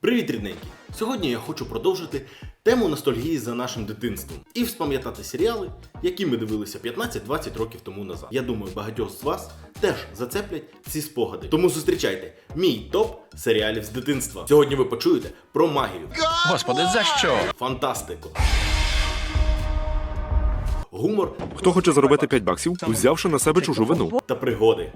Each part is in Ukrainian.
Привіт, рідненькі! Сьогодні я хочу продовжити тему ностальгії за нашим дитинством і вспам'ятати серіали, які ми дивилися 15-20 років тому назад. Я думаю, багатьох з вас теж зацеплять ці спогади. Тому зустрічайте мій топ серіалів з дитинства. Сьогодні ви почуєте про магію, Господи, за що? фантастику, гумор Хто хоче заробити 5 баксів, взявши на себе чужу вину? та пригоди.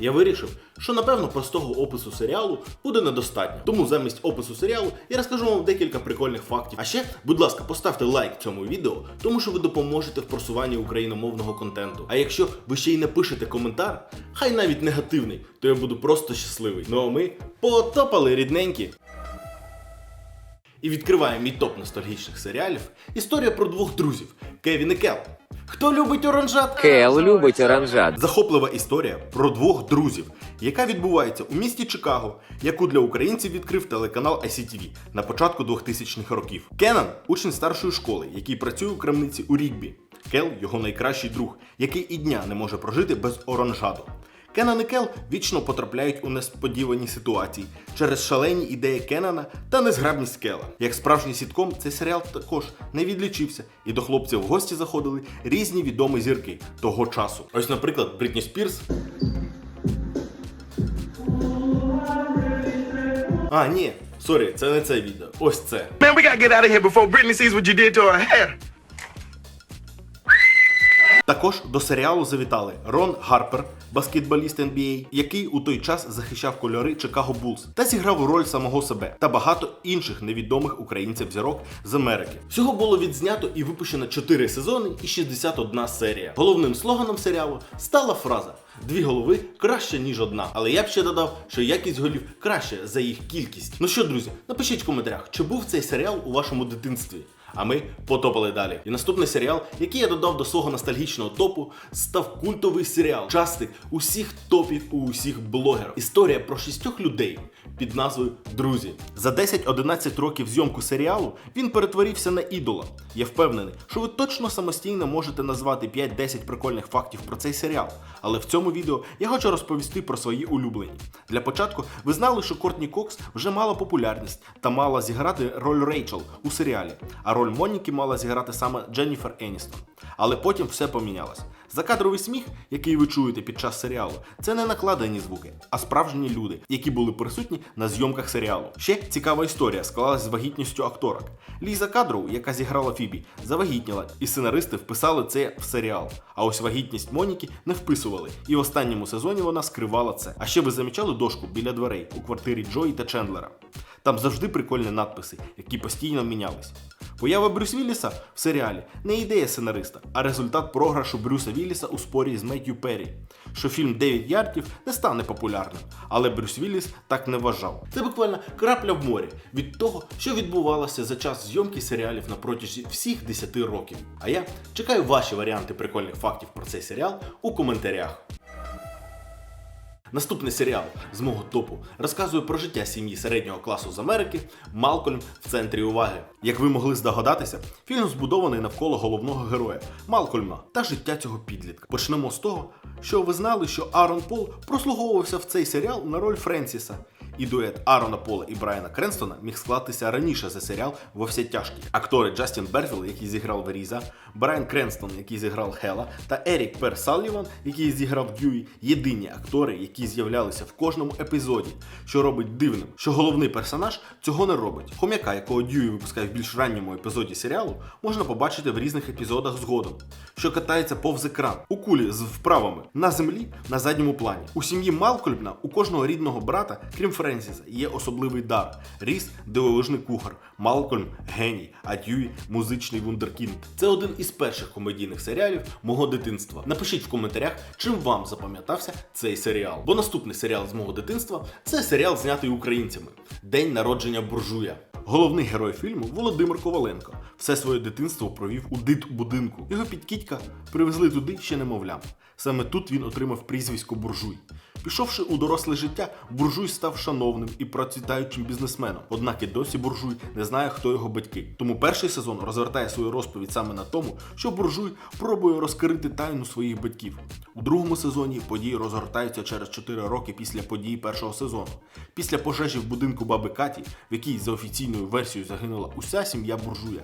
Я вирішив, що напевно простого опису серіалу буде недостатньо. Тому замість опису серіалу я розкажу вам декілька прикольних фактів. А ще, будь ласка, поставте лайк цьому відео, тому що ви допоможете в просуванні україномовного контенту. А якщо ви ще й напишете коментар, хай навіть негативний, то я буду просто щасливий. Ну а ми потопали рідненькі. І відкриває мій топ ностальгічних серіалів історія про двох друзів Кевін і Кел. Хто любить оранжат? Кел любить оранжат. Захоплива історія про двох друзів, яка відбувається у місті Чикаго, яку для українців відкрив телеканал ICTV на початку 2000-х років. Кенан – учень старшої школи, який працює у крамниці у Рігбі. Кел його найкращий друг, який і дня не може прожити без оранжаду. Кеннан і Кел вічно потрапляють у несподівані ситуації через шалені ідеї Кеннана та незграбність Кела. Як справжній сітком, цей серіал також не відлічився, і до хлопців в гості заходили різні відомі зірки того часу. Ось, наприклад, Брітні Спірс. А, ні, сорі, це не це відео. Ось це. Man, we gotta get out of here before Britney sees what you did to her hair. Також до серіалу завітали Рон Гарпер, баскетболіст NBA, який у той час захищав кольори Чикаго Булс та зіграв роль самого себе та багато інших невідомих українців зірок з Америки. Всього було відзнято і випущено 4 сезони і 61 серія. Головним слоганом серіалу стала фраза. Дві голови краще, ніж одна. Але я б ще додав, що якість голів краще за їх кількість. Ну що, друзі, напишіть в коментарях, чи був цей серіал у вашому дитинстві. А ми потопали далі. І наступний серіал, який я додав до свого ностальгічного топу, став культовий серіал. Частик усіх топів у усіх блогерів. Історія про шістьох людей під назвою Друзі. За 10-11 років зйомку серіалу він перетворився на ідола. Я впевнений, що ви точно самостійно можете назвати 5-10 прикольних фактів про цей серіал. Але в цьому відео я хочу розповісти про свої улюблені. Для початку ви знали, що Кортні Кокс вже мала популярність та мала зіграти роль Рейчел у серіалі, а роль Моніки мала зіграти саме Дженніфер Еністон. Але потім все помінялось. Закадровий сміх, який ви чуєте під час серіалу, це не накладені звуки, а справжні люди, які були присутні на зйомках серіалу. Ще цікава історія склалась з вагітністю акторок. Ліза Кадроу, яка зіграла Фібі, завагітніла, і сценаристи вписали це в серіал. А ось вагітність Моніки не вписували, і в останньому сезоні вона скривала це. А ще ви замічали дошку біля дверей у квартирі Джої та Чендлера. Там завжди прикольні надписи, які постійно мінялись. Поява Брюс Вілліса в серіалі не ідея сценариста, а результат програшу Брюса Вілліса у спорі з Меттью Перрі, що фільм «9 ярдів не стане популярним. Але Брюс Вілліс так не вважав. Це буквально крапля в морі від того, що відбувалося за час зйомки серіалів на протязі всіх 10 років. А я чекаю ваші варіанти прикольних фактів про цей серіал у коментарях. Наступний серіал з мого топу розказує про життя сім'ї середнього класу з Америки Малкольм в центрі уваги. Як ви могли здогадатися, фільм збудований навколо головного героя Малкольма та життя цього підлітка. Почнемо з того, що ви знали, що Аарон Пол прослуговувався в цей серіал на роль Френсіса. І дует Аарона Пола і Брайана Кренстона міг склатися раніше за серіал во все тяжкі. Актори Джастін Берфіл, який зіграв Веріза, Брайан Кренстон, який зіграв Хела, та Ерік Пер Салліван, який зіграв Дьюї, єдині актори, які з'являлися в кожному епізоді, що робить дивним, що головний персонаж цього не робить. Хом'яка, якого Дьюї випускає в більш ранньому епізоді серіалу, можна побачити в різних епізодах згодом, що катається повз екран у кулі з вправами на землі на задньому плані. У сім'ї Малкольмна у кожного рідного брата, крім Френсіса, є особливий дар. Ріс дивовижний кухар, Малкольм геній, а Дьюї музичний вундеркінд. Це один із перших комедійних серіалів мого дитинства. Напишіть в коментарях, чим вам запам'ятався цей серіал. Бо наступний серіал з мого дитинства це серіал, знятий українцями День народження буржуя. Головний герой фільму Володимир Коваленко. Все своє дитинство провів у дит будинку. Його підкітька привезли туди ще немовлям. Саме тут він отримав прізвисько буржуй. Пішовши у доросле життя, буржуй став шановним і процвітаючим бізнесменом. Однак і досі буржуй не знає, хто його батьки. Тому перший сезон розвертає свою розповідь саме на тому, що буржуй пробує розкрити тайну своїх батьків. У другому сезоні події розгортаються через 4 роки після подій першого сезону. Після пожежі в будинку баби Каті, в якій за офіційною версією загинула уся сім'я буржуя.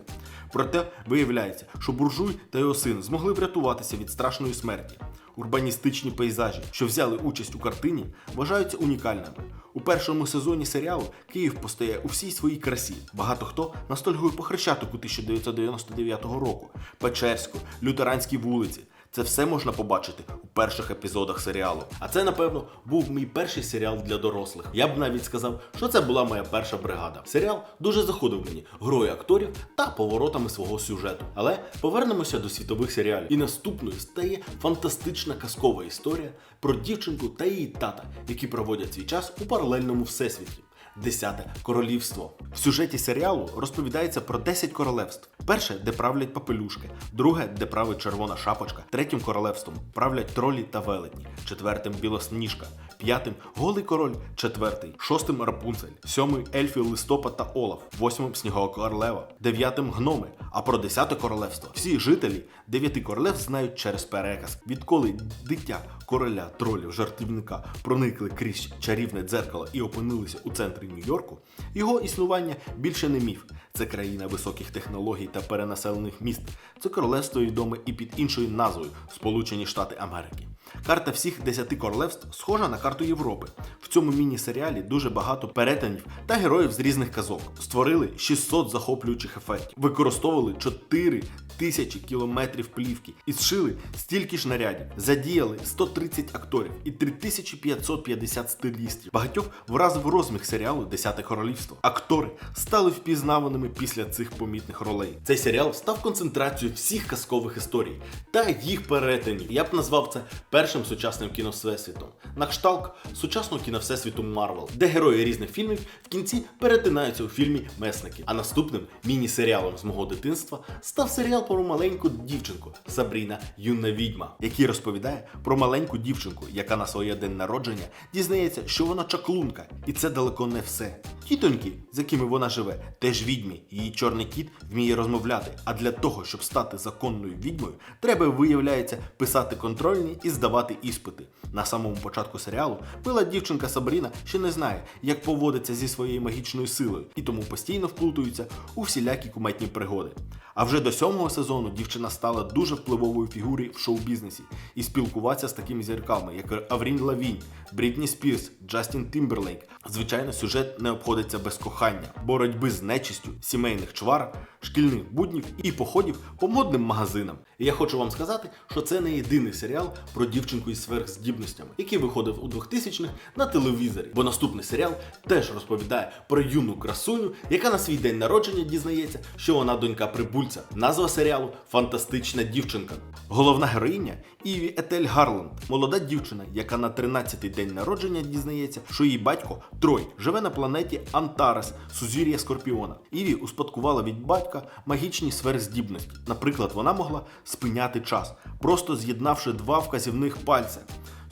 Проте виявляється, що буржуй та його син змогли врятуватися від страшної смерті. Урбаністичні пейзажі, що взяли участь у картині, вважаються унікальними. У першому сезоні серіалу Київ постає у всій своїй красі. Багато хто настольгує по Хрещатику 1999 року, Печерську, Лютеранській вулиці. Це все можна побачити у перших епізодах серіалу. А це, напевно, був мій перший серіал для дорослих. Я б навіть сказав, що це була моя перша бригада. Серіал дуже заходив мені грою акторів та поворотами свого сюжету. Але повернемося до світових серіалів. І наступною стає фантастична казкова історія про дівчинку та її тата, які проводять свій час у паралельному всесвіті. Десяте. Королівство. В сюжеті серіалу розповідається про 10 королевств. Перше, де правлять папелюшки, друге, де править червона шапочка, третім королевством правлять тролі та велетні, четвертим білосніжка, п'ятим голий король, четвертий, шостим рапунцель, сьомий ельфі листопад та Олаф, восьмим снігова королева, дев'ятим гноми. А про десяте королевство. Всі жителі дев'яти королевств знають через переказ. Відколи дитя короля, тролів, жартівника проникли крізь чарівне дзеркало і опинилися у центрі Нью-Йорку, його існування більше не міф. Це країна високих технологій та перенаселених міст. Це королевство відоме і під іншою назвою Сполучені Штати Америки. Карта всіх десяти королевств схожа на карту Європи. В цьому міні-серіалі дуже багато перетинів та героїв з різних казок. Створили 600 захоплюючих ефектів, використовували 4 тисячі кілометрів плівки і зшили стільки ж нарядів, задіяли 130 акторів і 3550 стилістів. Багатьох вразив розміх серіалу Десяте королівство. Актори стали впізнаваними після цих помітних ролей. Цей серіал став концентрацією всіх казкових історій та їх перетинів. Я б назвав це першим сучасним кіновсесвітом. На кшталт сучасного кіновсесвіту Марвел, де герої різних фільмів в кінці перетинаються у фільмі Месники. А наступним міні-серіалом з мого дитинства став серіал про маленьку дівчинку Сабріна Юна відьма, який розповідає про маленьку дівчинку, яка на своє день народження дізнається, що вона чаклунка, і це далеко не все. Тітоньки, з якими вона живе, теж відьмі. Її чорний кіт вміє розмовляти. А для того, щоб стати законною відьмою, треба, виявляється, писати контрольні і здавати іспити. На самому початку серіалу мила дівчинка Сабріна ще не знає, як поводиться зі своєю магічною силою, і тому постійно вплутується у всілякі куметні пригоди. А вже до сьомого сезону дівчина стала дуже впливовою фігурою в шоу-бізнесі і спілкуватися з такими зірками, як Аврін Лавінь, Брітні Спірс, Джастін Тімберлейк. Звичайно, сюжет не обходиться без кохання, боротьби з нечистю, сімейних чвар, шкільних буднів і походів по модним магазинам. І я хочу вам сказати, що це не єдиний серіал про дівчинку із сверхздібностями, який виходив у 2000-х на телевізорі. Бо наступний серіал теж розповідає про юну красуню, яка на свій день народження дізнається, що вона донька прибульця. Назва серіалу Фантастична дівчинка. Головна героїня Іві Етель Гарленд, молода дівчина, яка на 13-й день народження дізнається, що її батько Трой живе на планеті Антарес, сузір'я Скорпіона. Іві успадкувала від батька магічні сверхздібності. Наприклад, вона могла спиняти час, просто з'єднавши два вказівних пальця.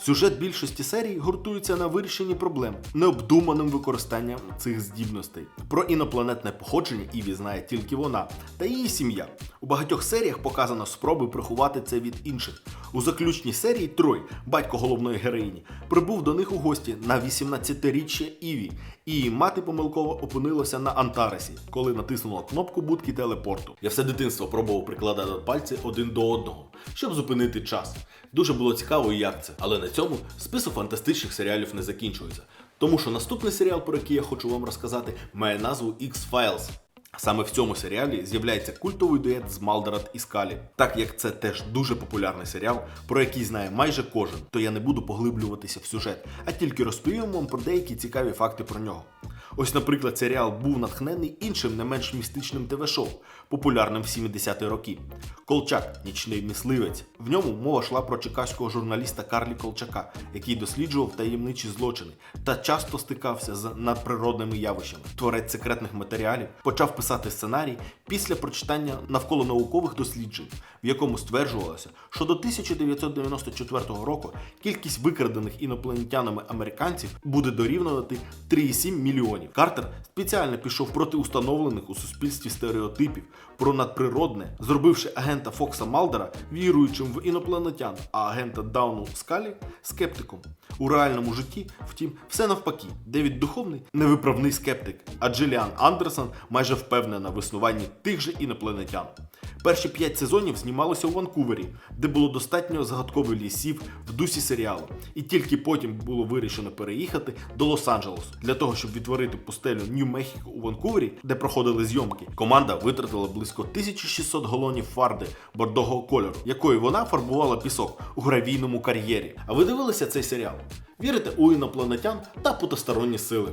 Сюжет більшості серій гуртується на вирішенні проблем, необдуманим використанням цих здібностей. Про інопланетне походження Іві знає тільки вона та її сім'я. У багатьох серіях показано спроби приховати це від інших. У заключній серії Трой, батько головної героїні, прибув до них у гості на 18-річчя Іві, і мати помилково опинилася на Антаресі, коли натиснула кнопку будки телепорту. Я все дитинство пробував прикладати пальці один до одного, щоб зупинити час. Дуже було цікаво, як це. Але на цьому список фантастичних серіалів не закінчується. Тому що наступний серіал, про який я хочу вам розказати, має назву X-Files. Саме в цьому серіалі з'являється культовий дует з Малдерат і Скалі. Так як це теж дуже популярний серіал, про який знає майже кожен, то я не буду поглиблюватися в сюжет, а тільки розповім вам про деякі цікаві факти про нього. Ось, наприклад, серіал був натхнений іншим не менш містичним ТВ-шоу, популярним в 70-ті роки. Колчак, нічний мисливець. В ньому мова йшла про чекаського журналіста Карлі Колчака, який досліджував таємничі злочини та часто стикався з надприродними явищами. Творець секретних матеріалів почав писати сценарій після прочитання навколо наукових досліджень, в якому стверджувалося, що до 1994 року кількість викрадених інопланетянами американців буде дорівнювати 3,7 мільйонів. Картер спеціально пішов проти установлених у суспільстві стереотипів про надприродне, зробивши агента Фокса Малдера віруючим в інопланетян, а агента Дауну Скалі скептиком. У реальному житті, втім, все навпаки. Девід Духовний невиправний скептик, а Джиліан Андерсон майже впевнена в існуванні тих же інопланетян. Перші п'ять сезонів знімалося у Ванкувері, де було достатньо загадкових лісів в дусі серіалу, і тільки потім було вирішено переїхати до Лос-Анджелесу для того, щоб відтворити пустелю Нью-Мехіко у Ванкувері, де проходили зйомки. Команда витратила близько 1600 галонів фарби бордового кольору, якою вона фарбувала пісок у гравійному кар'єрі. А ви дивилися цей серіал? Вірите у інопланетян та потусторонні сили?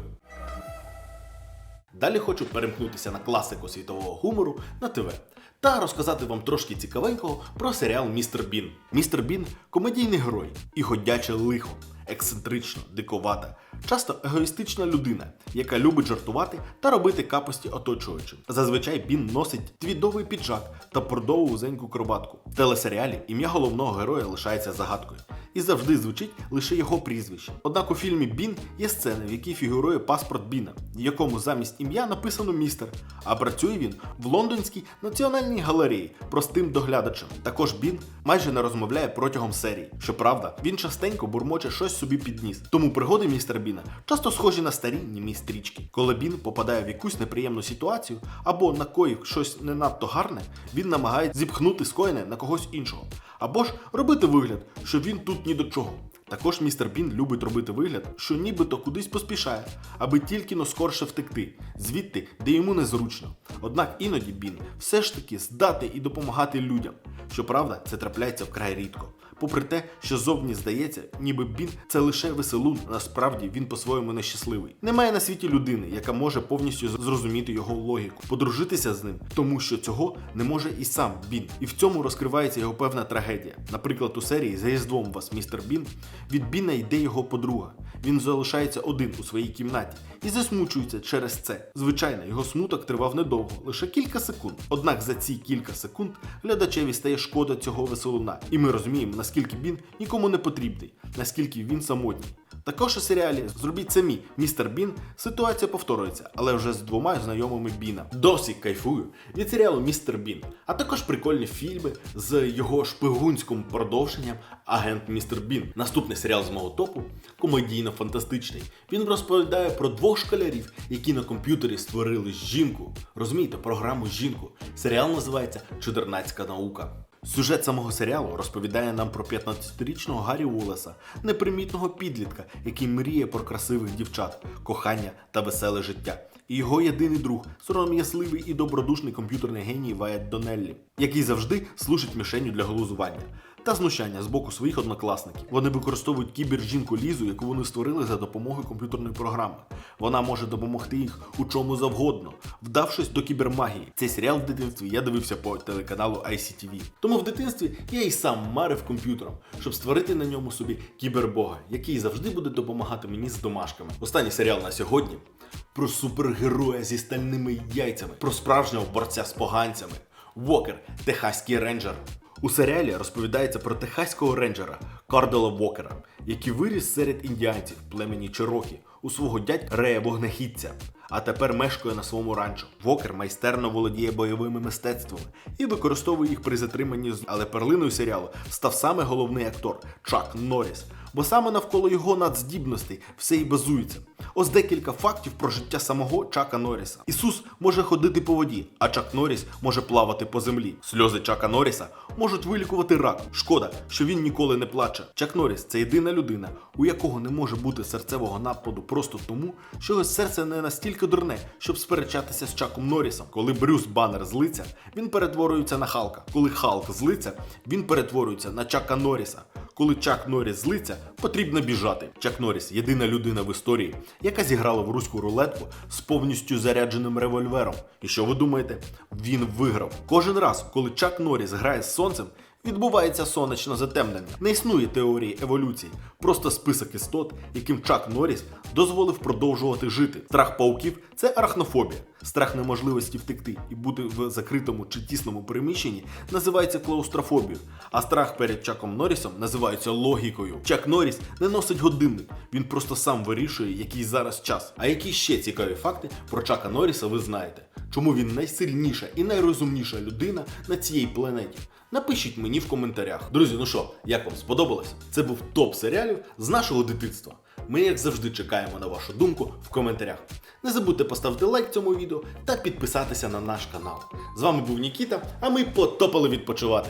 Далі хочу перемкнутися на класику світового гумору на ТВ та розказати вам трошки цікавенького про серіал Містер Бін. Містер Бін комедійний герой і ходяче лихо, ексцентрична, диковата, часто егоїстична людина, яка любить жартувати та робити капості оточуючим. Зазвичай Бін носить твідовий піджак та бордову вузеньку кроватку. В телесеріалі ім'я головного героя лишається загадкою. І завжди звучить лише його прізвище. Однак у фільмі Бін є сцена, в якій фігурує паспорт Біна, в якому замість ім'я написано містер. А працює він в Лондонській національній галереї простим доглядачем. Також Бін майже не розмовляє протягом серії. Щоправда, він частенько бурмоче щось собі під ніс. Тому пригоди містера Біна часто схожі на старі німі стрічки. Коли Бін попадає в якусь неприємну ситуацію або накоїв щось не надто гарне, він намагається зіпхнути скоєне на когось іншого. Або ж робити вигляд, що він тут ні до чого. Також містер Бін любить робити вигляд, що нібито кудись поспішає, аби тільки но скорше втекти, звідти, де йому незручно. Однак іноді Бін все ж таки здати і допомагати людям. Щоправда, це трапляється вкрай рідко. Попри те, що зовні здається, ніби Бін це лише веселун, насправді він по-своєму нещасливий. Немає на світі людини, яка може повністю зрозуміти його логіку, подружитися з ним, тому що цього не може і сам Бін. І в цьому розкривається його певна трагедія. Наприклад, у серії За Різдвом вас, містер Бін, від Біна йде його подруга. Він залишається один у своїй кімнаті і засмучується через це. Звичайно, його смуток тривав недовго, лише кілька секунд. Однак за ці кілька секунд глядачеві стає шкода цього веселуна, і ми розуміємо, наскільки Бін нікому не потрібний, наскільки він самотній. Також у серіалі зробіть самі містер Бін. Ситуація повторюється, але вже з двома знайомими Біна. Досі кайфую від серіалу Містер Бін, а також прикольні фільми з його шпигунським продовженням Агент Містер Бін. Наступний серіал з мого топу комедійно-фантастичний. Він розповідає про двох школярів, які на комп'ютері створили жінку. Розумієте, програму жінку. Серіал називається Чудернацька наука. Сюжет самого серіалу розповідає нам про 15-річного Гаррі Уоллеса, непримітного підлітка, який мріє про красивих дівчат, кохання та веселе життя. І його єдиний друг сором'ясливий і добродушний комп'ютерний геній Вайет Донеллі, який завжди служить мішенню для глузування та знущання з боку своїх однокласників. Вони використовують кібержінку Лізу, яку вони створили за допомогою комп'ютерної програми. Вона може допомогти їх у чому завгодно, вдавшись до кібермагії. Цей серіал в дитинстві я дивився по телеканалу ICTV. Тому в дитинстві я і сам марив комп'ютером, щоб створити на ньому собі кібербога, який завжди буде допомагати мені з домашками. Останній серіал на сьогодні про супергероя зі стальними яйцями, про справжнього борця з поганцями. Вокер, техаський рейнджер. У серіалі розповідається про техаського рейнджера Кардела Вокера, який виріс серед індіанців племені Чирокі у свого дядь Рея Вогнехідця, а тепер мешкає на своєму ранчо. Вокер майстерно володіє бойовими мистецтвами і використовує їх при затриманні з. Але перлиною серіалу став саме головний актор Чак Норріс, бо саме навколо його надздібностей все і базується. Ось декілька фактів про життя самого Чака Норріса. Ісус може ходити по воді, а Чак Норріс може плавати по землі. Сльози Чака Норріса можуть вилікувати рак. Шкода, що він ніколи не плаче. Чак Норріс це єдина людина, у якого не може бути серцевого нападу просто тому, що його серце не настільки дурне, щоб сперечатися з Чаком Норрісом. Коли Брюс Баннер злиться, він перетворюється на Халка. Коли Халк злиться, він перетворюється на Чака Норріса. Коли Чак Норріс злиться, потрібно біжати. Чак Норріс єдина людина в історії, яка зіграла в руську рулетку з повністю зарядженим револьвером. І що ви думаєте? Він виграв. Кожен раз, коли Чак Норріс грає з сонцем, відбувається сонячне затемнення. Не існує теорії еволюції, просто список істот, яким Чак Норріс дозволив продовжувати жити. Страх пауків це арахнофобія. Страх неможливості втекти і бути в закритому чи тісному приміщенні називається клаустрофобією, а страх перед Чаком Норрісом називається логікою. Чак Норріс не носить годинник, він просто сам вирішує, який зараз час. А які ще цікаві факти про Чака Норріса ви знаєте? Чому він найсильніша і найрозумніша людина на цій планеті? Напишіть мені в коментарях. Друзі, ну що, як вам сподобалось? Це був топ серіалів з нашого дитинства. Ми, як завжди, чекаємо на вашу думку в коментарях. Не забудьте поставити лайк цьому відео та підписатися на наш канал. З вами був Нікіта, а ми потопали відпочивати.